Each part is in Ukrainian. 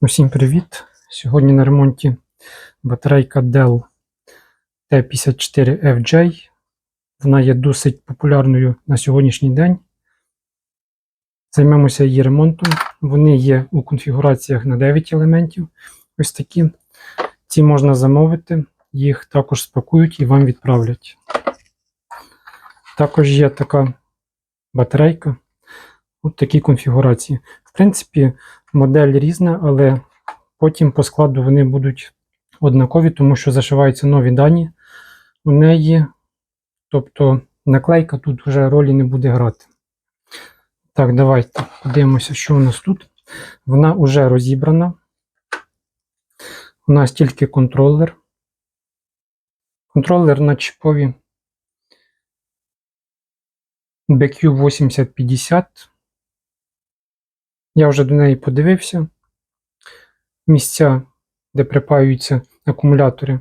Усім привіт! Сьогодні на ремонті батарейка Dell T54FJ. Вона є досить популярною на сьогоднішній день. Займемося її ремонтом. Вони є у конфігураціях на 9 елементів. Ось такі. Ці можна замовити, їх також спакують і вам відправлять. Також є така батарейка у такій конфігурації. В принципі, модель різна, але потім по складу вони будуть однакові, тому що зашиваються нові дані у неї. Тобто наклейка тут вже ролі не буде грати. Так, давайте подивимося, що у нас тут. Вона вже розібрана. У нас тільки контролер. Контролер на чіпові BQ8050. Я вже до неї подивився. Місця, де припаюються акумулятори,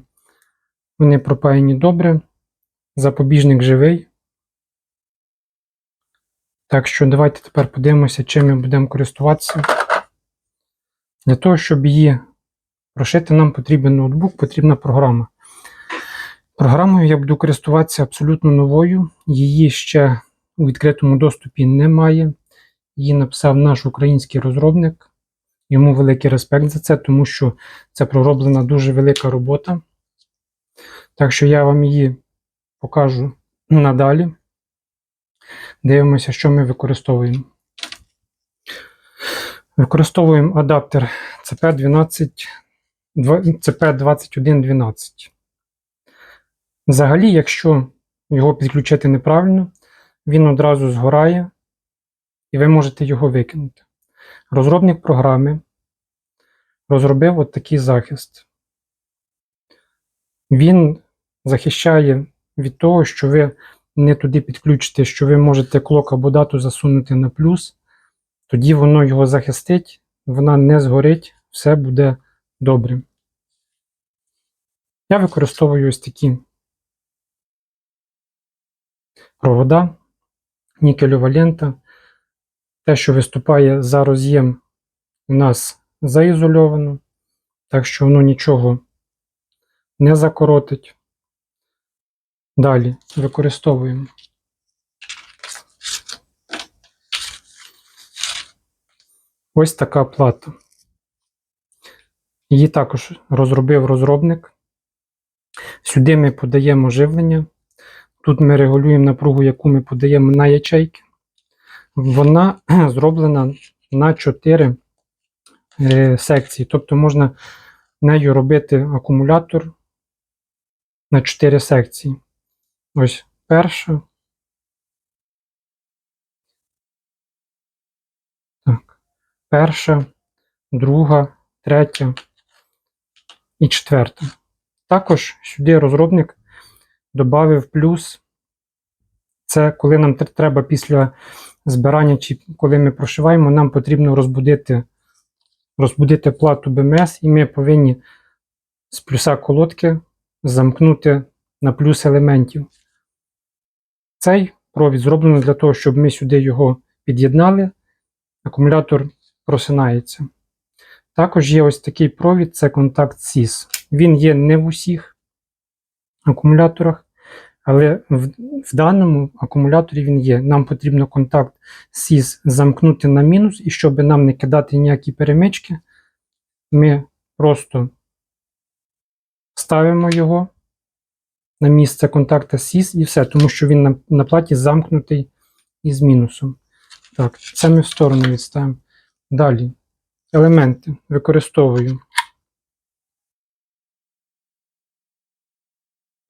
вони пропаяні добре. Запобіжник живий. Так що давайте тепер подивимося, чим ми будемо користуватися. Для того, щоб її прошити, нам потрібен ноутбук, потрібна програма. Програмою я буду користуватися абсолютно новою. Її ще у відкритому доступі немає. Її написав наш український розробник. Йому великий респект за це, тому що це пророблена дуже велика робота. Так що я вам її покажу надалі. Дивимося, що ми використовуємо. Використовуємо адаптер CP12, CP2112. Взагалі, якщо його підключити неправильно, він одразу згорає, і ви можете його викинути. Розробник програми розробив от такий захист. Він захищає від того, що ви не туди підключите, що ви можете клок або дату засунути на плюс, тоді воно його захистить, вона не згорить, все буде добре. Я використовую ось такі провода, нікельова лента. Те, що виступає за роз'єм, у нас заізольовано, так що воно нічого не закоротить. Далі використовуємо ось така плата. Її також розробив розробник. Сюди ми подаємо живлення. Тут ми регулюємо напругу, яку ми подаємо на ячейки. Вона зроблена на 4 е, секції. Тобто можна нею робити акумулятор на 4 секції. Ось перша. Так. Перша, друга, третя і четверта. Також сюди розробник додав плюс. Це коли нам треба після збирання, чи коли ми прошиваємо, нам потрібно розбудити розбудити плату БМС, і ми повинні з плюса колодки замкнути на плюс елементів. Цей провід зроблено для того, щоб ми сюди його під'єднали, акумулятор просинається. Також є ось такий провід це контакт SIS. Він є не в усіх акумуляторах, але в, в даному акумуляторі він є. Нам потрібно контакт SIS замкнути на мінус, і щоб нам не кидати ніякі перемички, ми просто ставимо його на місце контакта SIS і все, тому що він на, на платі замкнутий із мінусом. Так, це ми в сторону відставимо. Далі. Елементи використовую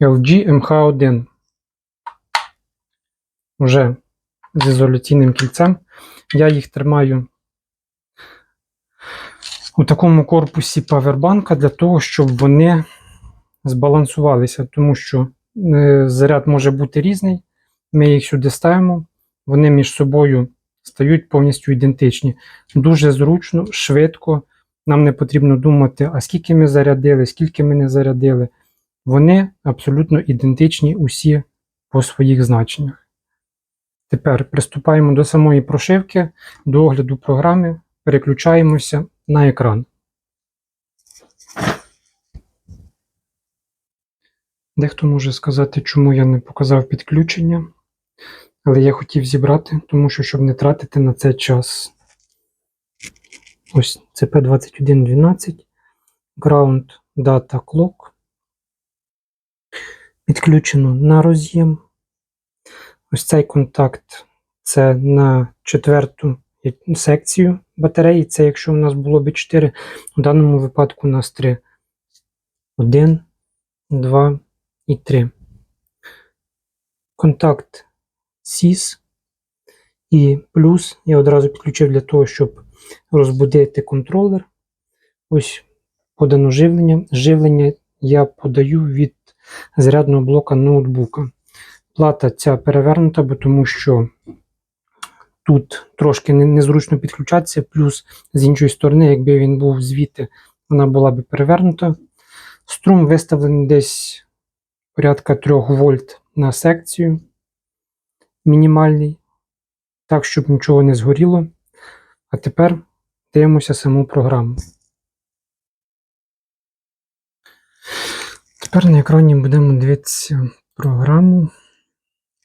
LG MH1. Вже з ізоляційним кільцем. Я їх тримаю у такому корпусі павербанка для того, щоб вони збалансувалися, тому що е, заряд може бути різний. Ми їх сюди ставимо, вони між собою стають повністю ідентичні. Дуже зручно, швидко. Нам не потрібно думати, а скільки ми зарядили, скільки ми не зарядили. Вони абсолютно ідентичні усі по своїх значеннях. Тепер приступаємо до самої прошивки, до огляду програми, переключаємося на екран. Дехто може сказати, чому я не показав підключення, але я хотів зібрати, тому що щоб не тратити на це час. Ось CP2112, Ground Data Clock. Підключено на роз'єм. Ось цей контакт це на четверту секцію батареї. Це якщо у нас було б 4, у даному випадку у нас 3. 1, 2 і 3. Контакт SIS. І плюс я одразу підключив для того, щоб розбудити контролер. Ось подано живлення. Живлення я подаю від зарядного блока ноутбука. Плата ця перевернута, бо тому що тут трошки незручно підключатися, плюс з іншої сторони, якби він був звідти, вона була б перевернута. Струм виставлений десь порядка 3 вольт на секцію. Мінімальний. Так, щоб нічого не згоріло. А тепер дивимося саму програму. Тепер на екрані будемо дивитися програму.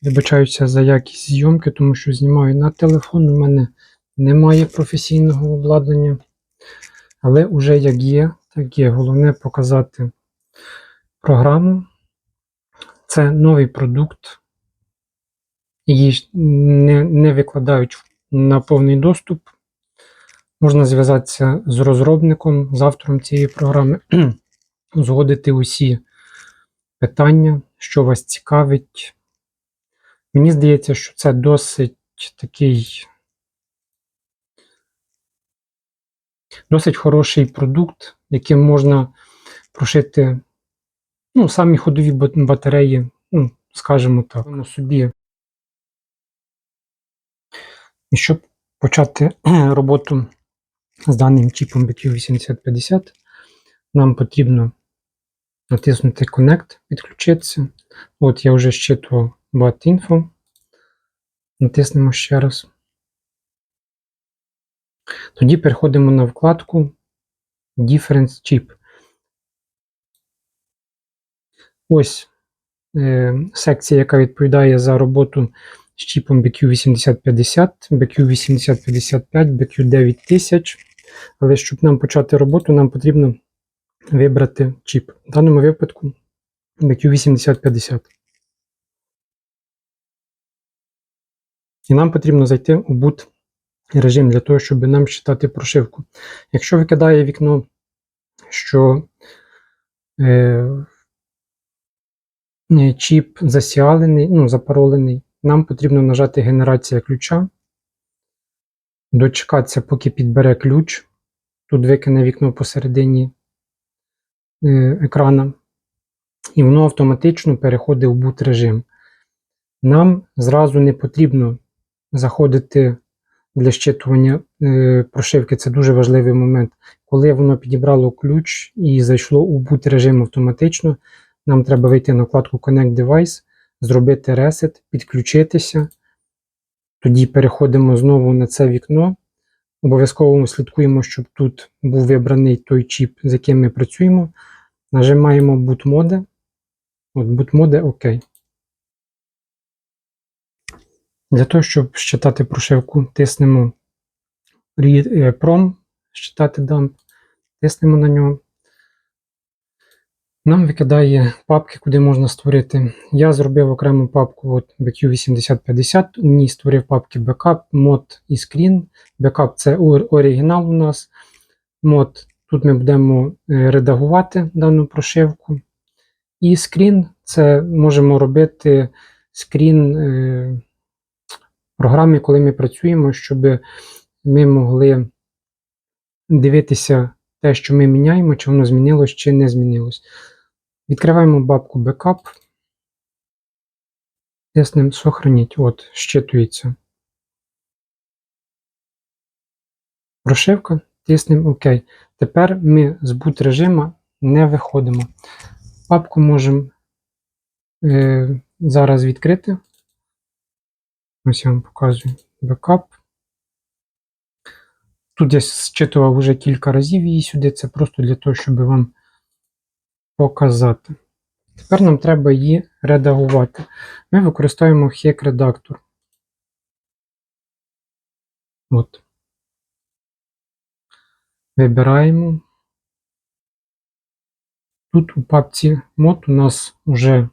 Вибачаюся за якість зйомки, тому що знімаю на телефон. У мене немає професійного обладнання. Але вже як є, так є. Головне показати програму. Це новий продукт. Її не, не викладають на повний доступ. Можна зв'язатися з розробником, з автором цієї програми, згодити усі питання, що вас цікавить. Мені здається, що це досить такий досить хороший продукт, яким можна прошити ну, самі ходові батареї, ну, скажімо так, ну, собі. І щоб почати роботу з даним чіпом BQ8050, нам потрібно натиснути Connect, підключитися. От я вже щитував BAT-Info. Натиснемо ще раз. Тоді переходимо на вкладку Difference Chip. Ось е, секція, яка відповідає за роботу з чіпом BQ8050, BQ8055, BQ9000. Але щоб нам почати роботу, нам потрібно вибрати чіп. В даному випадку BQ8050. І нам потрібно зайти у boot режим для того, щоб нам читати прошивку. Якщо викидає вікно, що е, чіп засіалений, ну, запаролений, нам потрібно нажати генерація ключа, дочекатися, поки підбере ключ. Тут викине вікно посередині екрана, і воно автоматично переходить в boot режим. Нам зразу не потрібно заходити для щитування е, прошивки. Це дуже важливий момент. Коли воно підібрало ключ і зайшло у boot режим автоматично, нам треба вийти на вкладку Connect Device, зробити ресет, підключитися. Тоді переходимо знову на це вікно. Обов'язково слідкуємо, щоб тут був вибраний той чіп, з яким ми працюємо. Нажимаємо Boot Mode. От Boot Mode ОК. Для того, щоб щитати прошивку, тиснемо Read е, Prom, щитати дамп, тиснемо на нього. Нам викидає папки, куди можна створити. Я зробив окрему папку от BQ8050, у ній створив папки Backup, Mod і Screen. Backup це оригінал у нас. Mod тут ми будемо е, редагувати дану прошивку. І Screen це можемо робити скрін е, програмі, коли ми працюємо, щоб ми могли дивитися те, що ми міняємо, чи воно змінилось, чи не змінилось. Відкриваємо бабку Backup. Тиснемо Сохраніть. От, щитується. Прошивка. Тиснемо ОК. Тепер ми з boot режиму не виходимо. Папку можемо е, зараз відкрити. Ось я вам показую бекап. Тут я зчитував вже кілька разів її сюди, це просто для того, щоб вам показати. Тепер нам треба її редагувати. Ми використовуємо Hek редактор. От. Вибираємо. Тут у папці мод у нас вже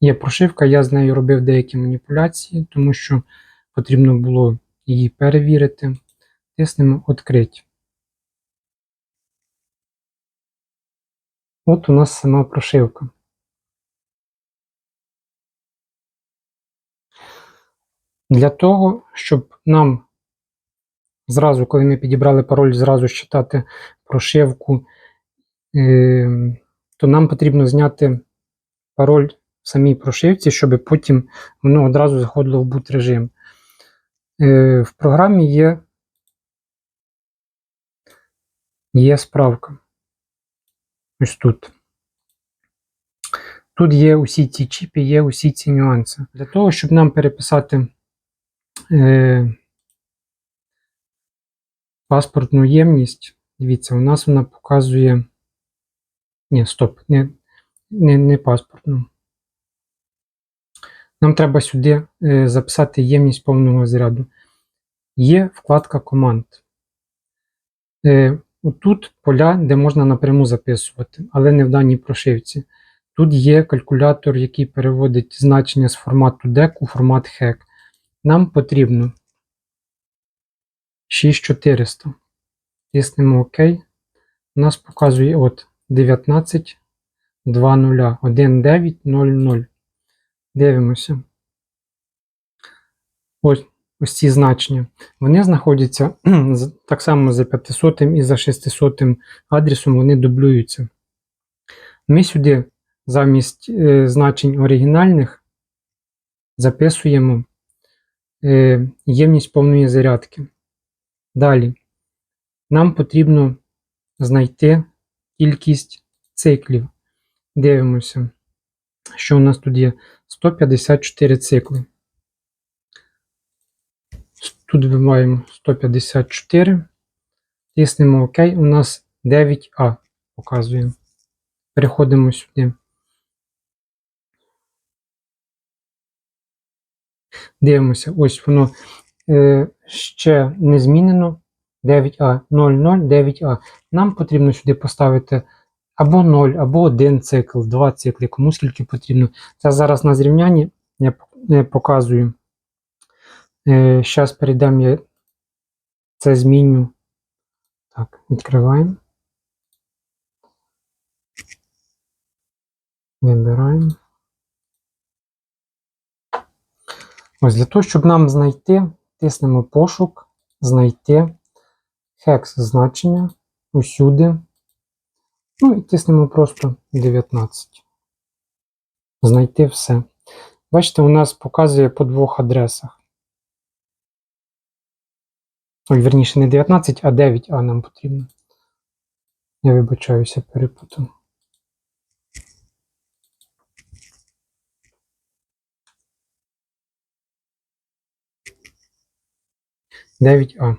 є прошивка, я з нею робив деякі маніпуляції, тому що потрібно було її перевірити. Тиснемо «Открить». От у нас сама прошивка. Для того, щоб нам зразу, коли ми підібрали пароль, зразу считати прошивку, е, то нам потрібно зняти пароль в самій прошивці, щоб потім воно одразу заходило в boot режим. Е, В програмі є, є справка. Ось тут. Тут є усі ці чіпи, є усі ці нюанси. Для того, щоб нам переписати е, паспортну ємність, дивіться, у нас вона показує. Ні, стоп, не, не, не паспортну. Нам треба сюди е, записати ємність повного заряду. Є вкладка команд. Е, Отут поля, де можна напряму записувати, але не в даній прошивці. Тут є калькулятор, який переводить значення з формату DEC у формат HEC. Нам потрібно 6400. Тиснемо ОК. У нас показує от 19 2.0, 1900. Дивимося. Ось ось ці значення. Вони знаходяться так само за 500 і за 600 адресом, вони дублюються. Ми сюди замість е, значень оригінальних записуємо е, ємність повної зарядки. Далі нам потрібно знайти кількість циклів. Дивимося, що у нас тут є 154 цикли. Тут вибиваємо 154, тиснемо ОК, у нас 9А показує. Переходимо сюди. Дивимося, ось воно е, ще не змінено. 9А, 00, 9А. Нам потрібно сюди поставити або 0, або 1 цикл, 2 цикли, кому скільки потрібно. Це зараз на зрівнянні я е, показую. Зараз перейдемо, я це зміню. Так, відкриваємо. Вибираємо. Ось для того, щоб нам знайти, тиснемо пошук, знайти хекс значення усюди. Ну і тиснемо просто 19. Знайти все. Бачите, у нас показує по двох адресах. Ой, верніше, не 19, а 9А нам потрібно. Я вибачаюся, перепутав. Дев'ять А.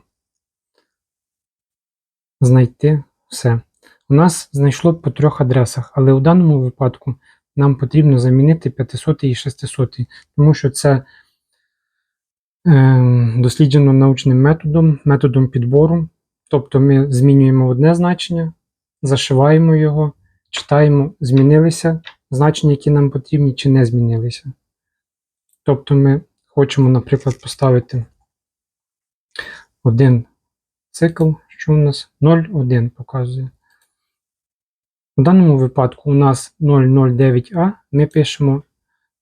Знайти все. У нас знайшло по трьох адресах, але у даному випадку нам потрібно замінити 500 і 600, тому що це досліджено научним методом, методом підбору. Тобто ми змінюємо одне значення, зашиваємо його, читаємо, змінилися значення, які нам потрібні, чи не змінилися. Тобто ми хочемо, наприклад, поставити один цикл, що у нас 0,1 показує. У даному випадку у нас 009А, ми пишемо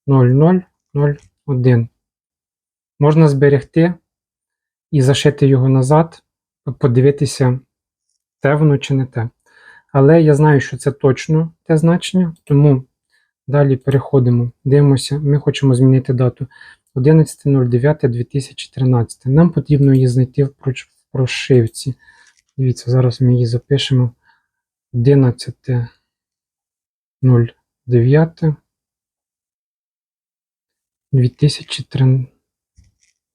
0001. Можна зберегти і зашити його назад, подивитися, те воно чи не те. Але я знаю, що це точно те значення, тому далі переходимо. Дивимося, ми хочемо змінити дату 11.09.2013. Нам потрібно її знайти в прошивці. Дивіться, зараз ми її запишемо 11.09.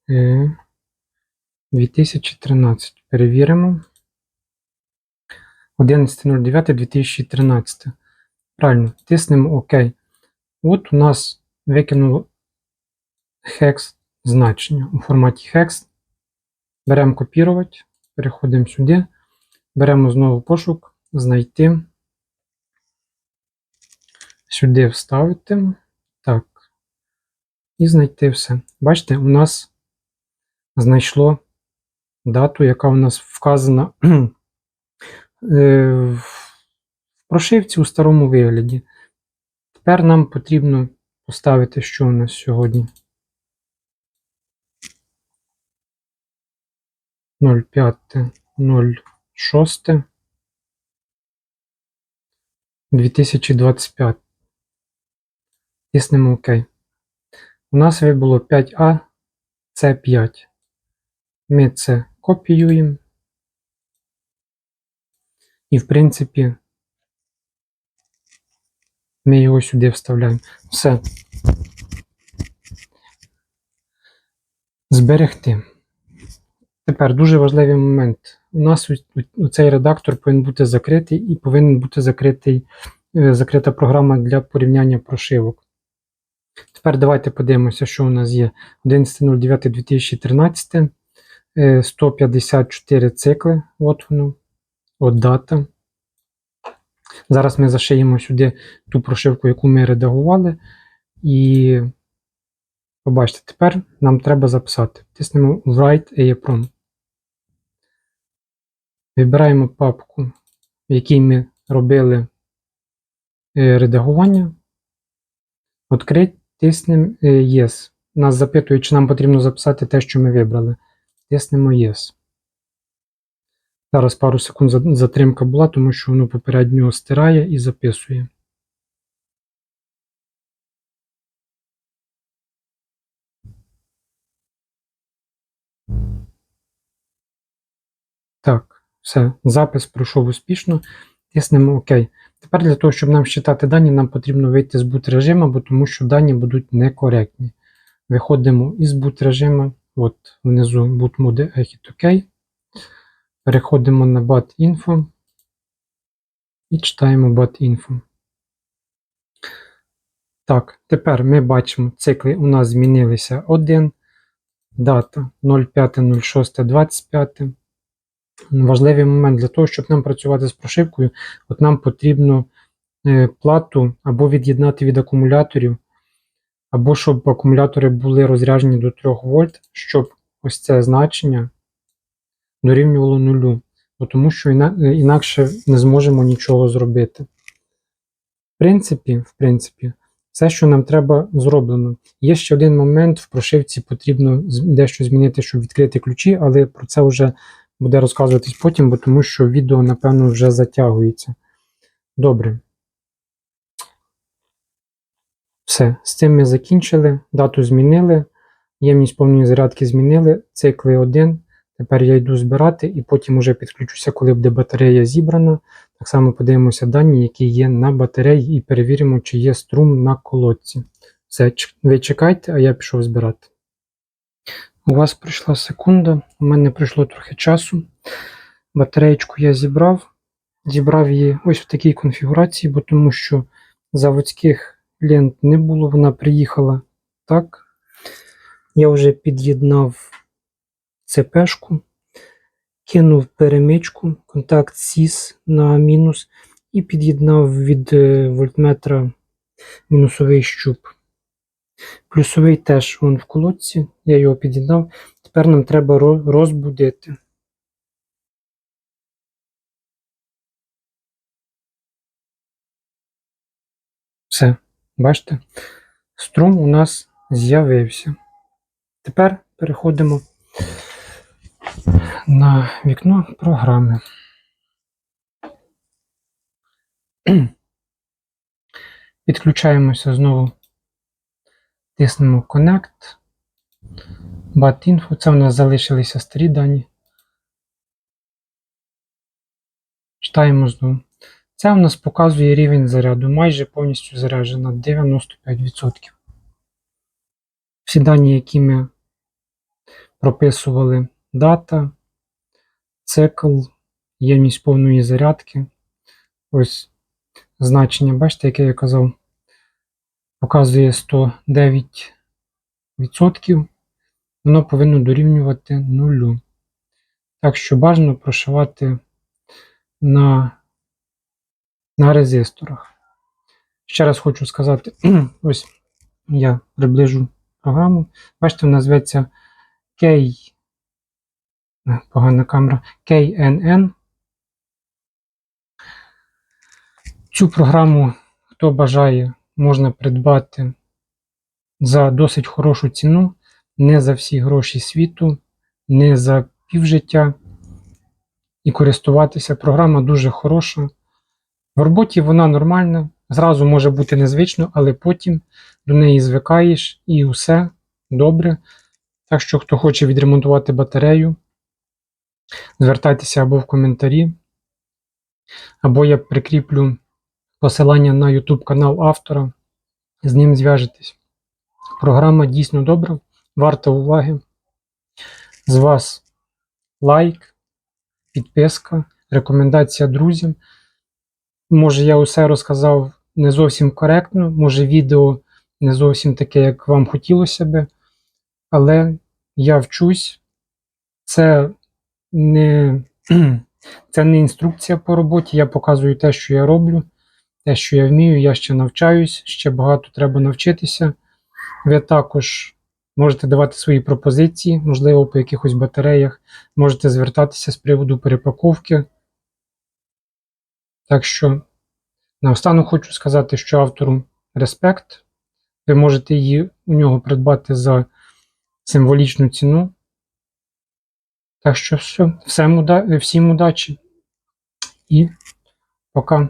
2013. Е, 2013. Перевіримо. 11.09.2013. Правильно, тиснемо ОК. От у нас викинуло hex значення у форматі hex. Беремо копірувати, переходимо сюди, беремо знову пошук, знайти, сюди вставити. Так. І знайти все. Бачите, у нас знайшло дату, яка у нас вказана е, в прошивці у старому вигляді. Тепер нам потрібно поставити, що у нас сьогодні. 05.06 2025. Тиснемо ОК. У нас вибуло 5А, це 5. Ми це копіюємо. І, в принципі, ми його сюди вставляємо. Все. Зберегти. Тепер дуже важливий момент. У нас цей редактор повинен бути закритий і повинен бути закритий, е, закрита програма для порівняння прошивок. Тепер давайте подивимося, що у нас є 11.09.2013, 154 цикли. От воно, от дата. Зараз ми зашиємо сюди ту прошивку, яку ми редагували. І побачите, тепер нам треба записати. Тиснемо Write EEPROM. Вибираємо папку, в якій ми робили е, редагування. Відкрити, тиснемо е, Yes. Нас запитують, чи нам потрібно записати те, що ми вибрали. Тиснемо Yes. Зараз пару секунд затримка була, тому що воно попередньо стирає і записує. Так, все, запис пройшов успішно. Тиснемо ОК. Тепер для того, щоб нам считати дані, нам потрібно вийти з boot режиму, бо тому що дані будуть некоректні. Виходимо із boot режиму, от внизу boot mode Exit OK. Переходимо на BAT-Info і читаємо BAT-Info. Так, тепер ми бачимо, цикли у нас змінилися 1, дата 05.06.25. Важливий момент для того, щоб нам працювати з прошивкою, от нам потрібно е, плату або від'єднати від акумуляторів, або щоб акумулятори були розряджені до 3 вольт, щоб ось це значення дорівнювало нулю, тому що інакше не зможемо нічого зробити. В принципі, в принципі, все, що нам треба, зроблено. Є ще один момент, в прошивці потрібно дещо змінити, щоб відкрити ключі, але про це вже буде розказуватись потім, бо тому що відео, напевно, вже затягується. Добре. Все, з цим ми закінчили, дату змінили, ємність повної зарядки змінили, цикли 1. Тепер я йду збирати і потім уже підключуся, коли буде батарея зібрана. Так само подивимося дані, які є на батареї, і перевіримо, чи є струм на колодці. Все, ви чекайте, а я пішов збирати. У вас пройшла секунда, у мене пройшло трохи часу. Батареєчку я зібрав. Зібрав її ось в такій конфігурації, бо тому що заводських лент не було, вона приїхала так. Я вже під'єднав ЦПшку, кинув перемичку, контакт СІС на мінус і під'єднав від е, вольтметра мінусовий щуп. Плюсовий теж вон в колодці, я його під'єднав. Тепер нам треба розбудити. Все, бачите? Струм у нас з'явився. Тепер переходимо на вікно програми. Підключаємося знову, тиснемо Connect, BAT-Info, це у нас залишилися старі дані. Читаємо знову. Це у нас показує рівень заряду, майже повністю заряджена 95%. Всі дані, які ми прописували дата, цикл, ємність повної зарядки. Ось значення, бачите, яке я казав, показує 109%. Воно повинно дорівнювати нулю. Так що бажано прошивати на, на резисторах. Ще раз хочу сказати, ось я приближу програму. Бачите, вона зветься K, е, погана камера, KNN. Цю програму, хто бажає, можна придбати за досить хорошу ціну, не за всі гроші світу, не за півжиття. І користуватися. Програма дуже хороша. В роботі вона нормальна. Зразу може бути незвично, але потім до неї звикаєш і все добре. Так що, хто хоче відремонтувати батарею, звертайтеся або в коментарі, або я прикріплю посилання на YouTube канал автора, з ним зв'яжетесь. Програма дійсно добра, варта уваги. З вас лайк, підписка, рекомендація друзям. Може, я усе розказав не зовсім коректно, може відео не зовсім таке, як вам хотілося би, але я вчусь. Це не, це не інструкція по роботі. Я показую те, що я роблю, те, що я вмію, я ще навчаюсь, ще багато треба навчитися. Ви також можете давати свої пропозиції, можливо, по якихось батареях, можете звертатися з приводу перепаковки. Так що, наостанок хочу сказати, що автору респект. Ви можете її у нього придбати за символічну ціну. Так що все, всім, удачі і пока.